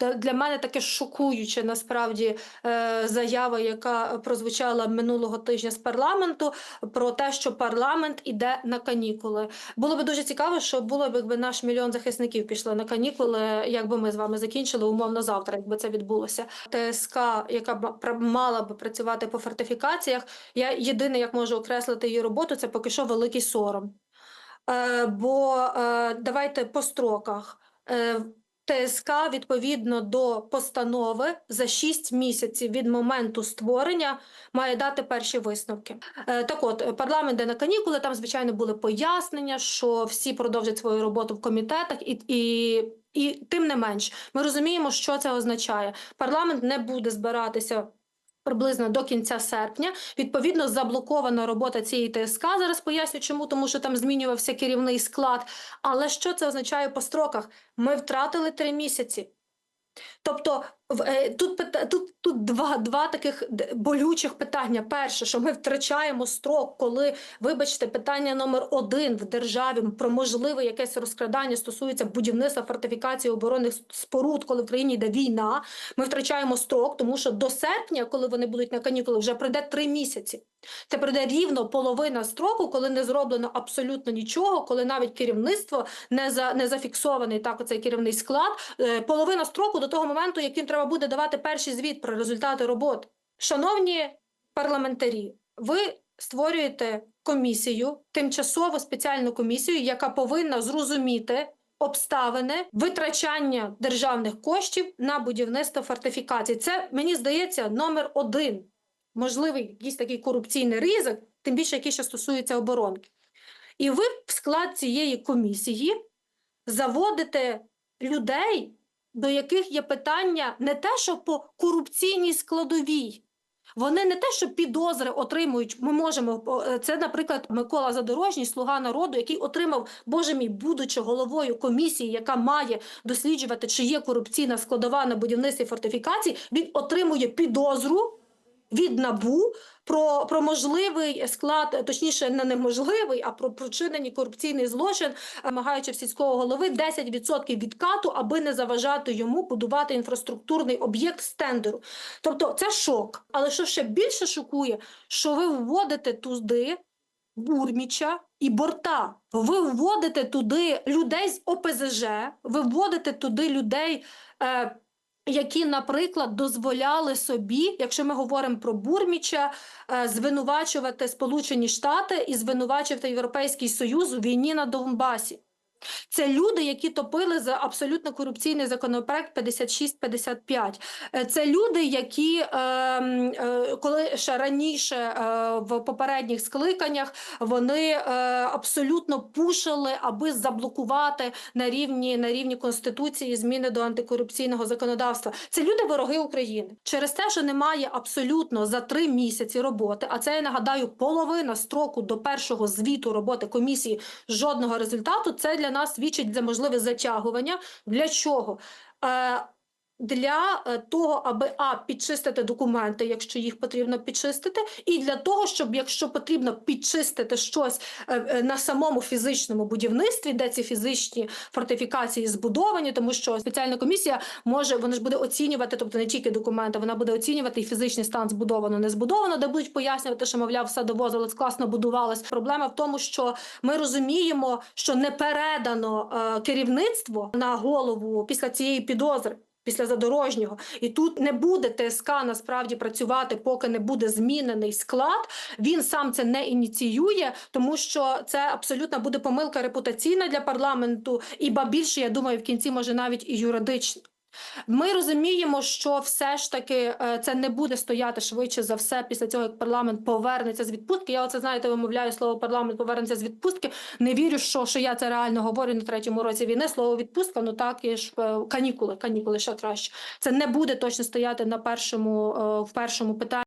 для мене таке шокуюче насправді е, заява, яка прозвучала минулого тижня з парламенту, про те, що парламент іде на канікули. Було би дуже цікаво, що було б, якби наш мільйон захисників пішли на канікули, якби ми з вами закінчили умовно завтра, якби це відбулося. ТСК, яка мала би працювати по фортифікаціях, я єдине, як можу окреслити її роботу, це поки що великий сором. Е, бо е, давайте по строках. ТСК відповідно до постанови за 6 місяців від моменту створення має дати перші висновки. Е, Так от, парламент де на канікули, там, звичайно, були пояснення, що всі продовжать свою роботу в комітетах, і, і, і тим не менш, ми розуміємо, що це означає. Парламент не буде збиратися. Приблизно до кінця серпня відповідно заблокована робота цієї ТСК. Зараз поясню, чому тому, що там змінювався керівний склад. Але що це означає по строках? Ми втратили три місяці. Тобто тут пита- тут, тут два, два таких болючих питання. Перше, що ми втрачаємо строк, коли, вибачте, питання номер один в державі про можливе якесь розкрадання стосується будівництва фортифікації оборонних споруд, коли в країні йде війна. Ми втрачаємо строк, тому що до серпня, коли вони будуть на канікули, вже пройде три місяці. Це пройде рівно половина строку, коли не зроблено абсолютно нічого, коли навіть керівництво не за не зафіксований так оцей керівний склад. Е, половина строку до того моменту, яким треба буде давати перший звіт про результати роботи. Шановні парламентарі, ви створюєте комісію, тимчасову спеціальну комісію, яка повинна зрозуміти. Обставини витрачання державних коштів на будівництво фортифікацій. Це мені здається номер один можливий якийсь такий корупційний ризик, тим більше який ще стосується оборонки. І ви в склад цієї комісії заводите людей, до яких є питання не те, що по корупційній складовій. Вони не те, що підозри отримують. Ми можемо е, це, наприклад, Микола Задорожній, слуга народу, який отримав, боже мій, будучи головою комісії, яка має досліджувати, чи є корупційна складова на будівництві фортифікацій, він отримує підозру від набу про, про можливий склад, точніше, не неможливий, а про причинені корупційний злочин, вимагаючи в сільського голови 10% відкату, аби не заважати йому будувати інфраструктурний об'єкт з тендеру. Тобто це шок. Але що ще більше шокує, що ви вводите туди Бурміча і борта. Ви вводите туди людей з ОПЗЖ, ви вводите туди людей. Е, які, наприклад, дозволяли собі, якщо ми говоримо про Бурміча, е, звинувачувати Сполучені Штати і звинувачувати Європейський Союз у війні на Донбасі. Це люди, які топили за абсолютно корупційний законопроект 56-55. Е, Це люди, які е, м, е, коли ще раніше е, в попередніх скликаннях вони абсолютно пушили, аби заблокувати на рівні на рівні конституції зміни до антикорупційного законодавства. Це люди вороги України через те, що немає абсолютно за три місяці роботи. А це я нагадаю половина строку до першого звіту роботи комісії жодного результату. Це для нас свідчить за можливе затягування. Для чого? Для е, того, аби а підчистити документи, якщо їх потрібно підчистити, і для того, щоб якщо потрібно підчистити щось е, е, на самому фізичному будівництві, де ці фізичні фортифікації збудовані, тому що спеціальна комісія може вона ж буде оцінювати, тобто не тільки документи, вона буде оцінювати і фізичний стан збудовано, не збудовано, де будуть пояснювати, що мовляв, все довозилось, класно будувалось. Проблема в тому, що ми розуміємо, що не передано керівництво на голову після цієї підозри. Після задорожнього, і тут не буде ТСК насправді працювати, поки не буде змінений склад. Він сам це не ініціює, тому що це абсолютно буде помилка репутаційна для парламенту, і ба більше, я думаю, в кінці може навіть і юридична. Ми розуміємо, що все ж таки е, це не буде стояти швидше за все після цього, як парламент повернеться з відпустки. Я оце знаєте, вимовляю слово парламент повернеться з відпустки. Не вірю, що, що я це реально говорю на третьому році війни. Слово відпустка, ну так і ж е, канікули, канікули ще краще. Це не буде точно стояти на першому е, в першому питанні.